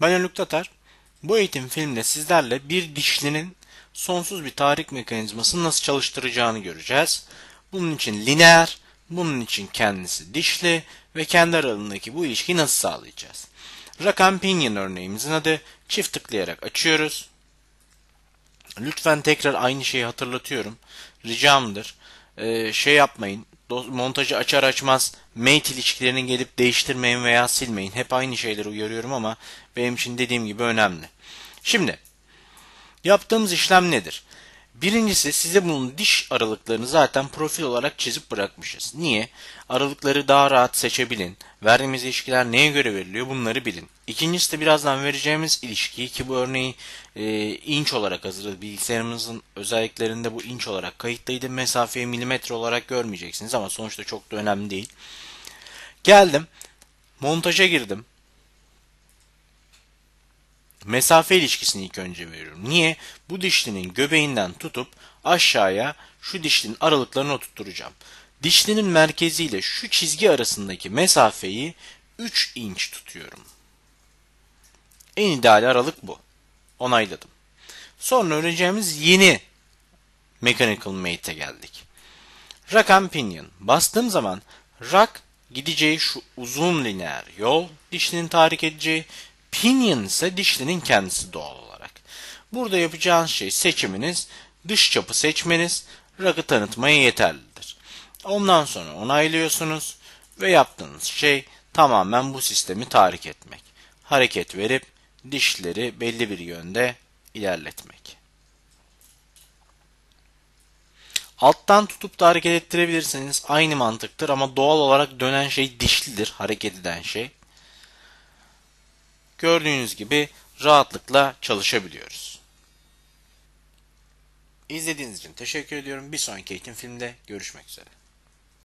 Ben Haluk Tatar. Bu eğitim filmde sizlerle bir dişlinin sonsuz bir tahrik mekanizmasını nasıl çalıştıracağını göreceğiz. Bunun için lineer, bunun için kendisi dişli ve kendi aralığındaki bu ilişkiyi nasıl sağlayacağız? Rakam Pinion örneğimizin adı. Çift tıklayarak açıyoruz. Lütfen tekrar aynı şeyi hatırlatıyorum. Ricamdır. Ee, şey yapmayın. Montajı açar açmaz mate ilişkilerini gelip değiştirmeyin veya silmeyin. Hep aynı şeyleri uyarıyorum ama benim için dediğim gibi önemli. Şimdi yaptığımız işlem nedir? Birincisi size bunun diş aralıklarını zaten profil olarak çizip bırakmışız. Niye? Aralıkları daha rahat seçebilin. Verdiğimiz ilişkiler neye göre veriliyor bunları bilin. İkincisi de birazdan vereceğimiz ilişkiyi ki bu örneği e, inç olarak hazırladık. Bilgisayarımızın özelliklerinde bu inç olarak kayıtlıydı. Mesafeyi milimetre olarak görmeyeceksiniz ama sonuçta çok da önemli değil. Geldim. Montaja girdim. Mesafe ilişkisini ilk önce veriyorum. Niye? Bu dişlinin göbeğinden tutup aşağıya şu dişlinin aralıklarını oturtturacağım. Dişlinin merkeziyle şu çizgi arasındaki mesafeyi 3 inç tutuyorum. En ideal aralık bu. Onayladım. Sonra öğreneceğimiz yeni Mechanical Mate'e geldik. Rack and Pinion. Bastığım zaman rack gideceği şu uzun lineer yol, dişlinin tahrik edeceği, pinion ise dişlinin kendisi doğal olarak. Burada yapacağınız şey seçiminiz, dış çapı seçmeniz, rakı tanıtmaya yeterlidir. Ondan sonra onaylıyorsunuz ve yaptığınız şey tamamen bu sistemi tahrik etmek. Hareket verip dişleri belli bir yönde ilerletmek. Alttan tutup da hareket ettirebilirsiniz. Aynı mantıktır ama doğal olarak dönen şey dişlidir. Hareket eden şey. Gördüğünüz gibi rahatlıkla çalışabiliyoruz. İzlediğiniz için teşekkür ediyorum. Bir sonraki eğitim filmde görüşmek üzere.